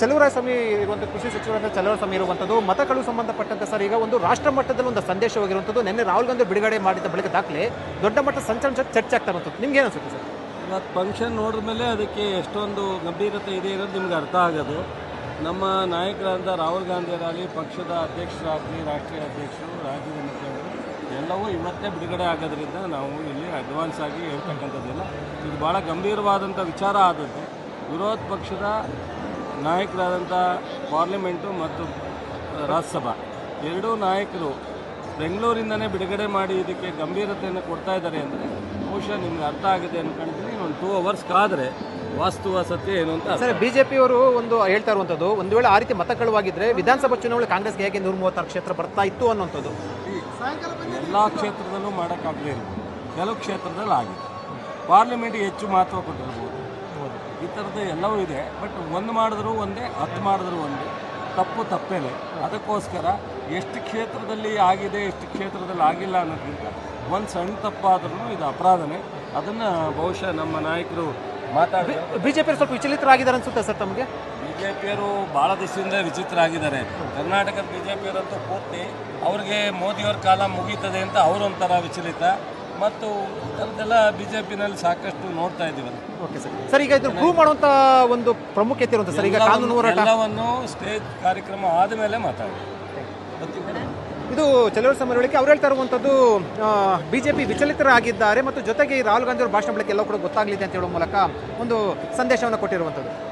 ಚಲುವರಾಯಸ್ವಾಮಿ ಒಂದು ಕೃಷಿ ಸಚಿವರಾದ ಚಲುವರಾಯಸ್ವಾಮಿ ಇರುವಂಥದ್ದು ಮತಗಳು ಸಂಬಂಧಪಟ್ಟಂತೆ ಸರ್ ಈಗ ಒಂದು ರಾಷ್ಟ್ರ ಮಟ್ಟದಲ್ಲಿ ಒಂದು ಸಂದೇಶವಾಗಿರುವಂಥದ್ದು ನಿನ್ನೆ ರಾಹುಲ್ ಗಾಂಧಿ ಬಿಡುಗಡೆ ಮಾಡಿದ ಬಳಿಕ ದಾಖಲೆ, ದೊಡ್ಡ ಮಟ್ಟ ಸಂಚಲನ ಚರ್ಚೆ ಆಗ್ತಾ ನಿಮ್ಗೆ ಅನ್ಸುತ್ತೆ ಸರ್? ಇವತ್ತು ಫಂಕ್ಷನ್ ನೋಡಿದ ಮೇಲೆ ಅದಕ್ಕೆ ಎಷ್ಟೊಂದು ಗಂಭೀರತೆ ಇದೆ ಇರೋದು ನಿಮ್ಗೆ ಅರ್ಥ ಆಗೋದು. ನಮ್ಮ ನಾಯಕರಾದ ರಾಹುಲ್ ಗಾಂಧಿಯರಾಗಲಿ ಪಕ್ಷದ ಅಧ್ಯಕ್ಷರಾಗಲಿ, ರಾಷ್ಟ್ರೀಯ ಅಧ್ಯಕ್ಷರು, ರಾಜ್ಯದ ಮುಖ್ಯಮಂತ್ರಿ ಎಲ್ಲವೂ ಇವತ್ತೇ ಬಿಡುಗಡೆ ಆಗೋದ್ರಿಂದ ನಾವು ಇಲ್ಲಿ ಅಡ್ವಾನ್ಸ್ ಆಗಿ ಹೇಳ್ತಕ್ಕಂಥದ್ದಿಲ್ಲ. ಇದು ಭಾಳ ಗಂಭೀರವಾದಂಥ ವಿಚಾರ ಆದದ್ದು. ವಿರೋಧ ಪಕ್ಷದ ನಾಯಕರಾದಂಥ ಪಾರ್ಲಿಮೆಂಟು ಮತ್ತು ರಾಜ್ಯಸಭಾ. ಎರಡೂ ನಾಯಕರು ಬೆಂಗಳೂರಿಂದನೇ ಬಿಡುಗಡೆ ಮಾಡಿ ಇದಕ್ಕೆ ಗಂಭೀರತೆಯನ್ನು ಕೊಡ್ತಾ ಇದ್ದಾರೆ ಅಂದರೆ ಬಹುಶಃ ನಿಮ್ಗೆ ಅರ್ಥ ಆಗಿದೆ ಅನ್ಕೊಂತೀನಿ ಒಂದು ಟೂ ಅವರ್ಸ್ ಕಾದರೆ ವಾಸ್ತವ ಸತ್ಯ ಏನು ಅಂತ ಸರ್ ಪಿಯವರು ಒಂದು ಹೇಳ್ತಾ ಇರುವಂಥದ್ದು ಒಂದು ವೇಳೆ ಆ ರೀತಿ ಮತಕಳುವಾಗಿದ್ರೆ ವಿಧಾನಸಭಾ ಚುನಾವಣೆ ಕಾಂಗ್ರೆಸ್ಗೆ ಹೇಗೆ ನೂರ ಮೂವತ್ತಾರು ಕ್ಷೇತ್ರ ಬರ್ತಾ ಇತ್ತು ಅನ್ನುವಂಥದ್ದು? ಎಲ್ಲ ಕ್ಷೇತ್ರದಲ್ಲೂ ಮಾಡೋಕ್ಕಾಗಲೇ ಇರ್ಬೋದು ಕೆಲವು ಕ್ಷೇತ್ರದಲ್ಲಿ ಆಗಿದೆ ಪಾರ್ಲಿಮೆಂಟ್ಗೆ ಹೆಚ್ಚು ಮಹತ್ವ ಕೊಟ್ಟಿರ್ಬೋದು. ಈ ಥರದ್ದು ಎಲ್ಲವೂ ಇದೆ. ಬಟ್ ಒಂದು ಮಾಡಿದ್ರು ಒಂದೇ ಹತ್ತು ಮಾಡಿದ್ರು ಒಂದೇ. ತಪ್ಪು ತಪ್ಪೇನೆ. ಅದಕ್ಕೋಸ್ಕರ ಎಷ್ಟು ಕ್ಷೇತ್ರದಲ್ಲಿ ಆಗಿದೆ ಎಷ್ಟು ಕ್ಷೇತ್ರದಲ್ಲಿ ಆಗಿಲ್ಲ ಅನ್ನೋದಕ್ಕಿಂತ ಒಂದು ಸಣ್ಣ ತಪ್ಪಾದ್ರೂ ಇದು ಅಪರಾಧನೇ. ಅದನ್ನು ಬಹುಶಃ ನಮ್ಮ ನಾಯಕರು ಮಾತಾಡಿ ಬಿಜೆಪಿ ಸ್ವಲ್ಪ ವಿಚಲಿತರಾಗಿದ್ದಾರೆ ಅನ್ಸುತ್ತೆ ಸರ್ ತಮಗೆ? ಬಿ ಜೆ ಪಿಯವರು ಭಾಳ ದಿವಸದಿಂದ ವಿಚಿತ್ರ ಆಗಿದ್ದಾರೆ ಕರ್ನಾಟಕದ ಬಿ ಜೆ ಪಿಯವರಂತೂ ಪೂರ್ತಿ ಅವ್ರಿಗೆ ಮೋದಿಯವ್ರ ಕಾಲ ಮುಗೀತದೆ ಅಂತ ಅವರೊಂಥರ ವಿಚಲಿತ. ಮತ್ತು ಅದೆಲ್ಲ ಬಿ ಜೆ ಪಿನಲ್ಲಿ ಸಾಕಷ್ಟು ನೋಡ್ತಾ ಇದ್ದೀವಿ ಓಕೆ ಸರ್. ಸರ್ ಈಗ ಇದು ಪ್ರೂವ್ ಮಾಡುವಂಥ ಒಂದು ಪ್ರಾಮುಖ್ಯತೆ ಇರುವಂಥ ಸರ್ ಈಗ ಕಾನೂನು ಹೋರಾಟ ಎಲ್ಲವನ್ನು ಸ್ಟೇಜ್ ಕಾರ್ಯಕ್ರಮ ಆದಮೇಲೆ ಮಾತಾಡಿ ಇದು ಚಲುವರಾಯಸ್ವಾಮಿ ಹೇಳಿಕೆ ಅವ್ರು ಹೇಳ್ತಾ ಇರುವಂಥದ್ದು ಬಿಜೆಪಿ ವಿಚಲಿತರಾಗಿದ್ದಾರೆ ಮತ್ತು ಜೊತೆಗೆ ರಾಹುಲ್ ಗಾಂಧಿ ಅವರ ಭಾಷಣ ಬಳಿಕ ಎಲ್ಲ ಕೂಡ ಗೊತ್ತಾಗಲಿದೆ ಅಂತ ಹೇಳುವ ಮೂಲಕ ಒಂದು ಸಂದೇಶವನ್ನು ಕೊಟ್ಟಿರುವಂಥದ್ದು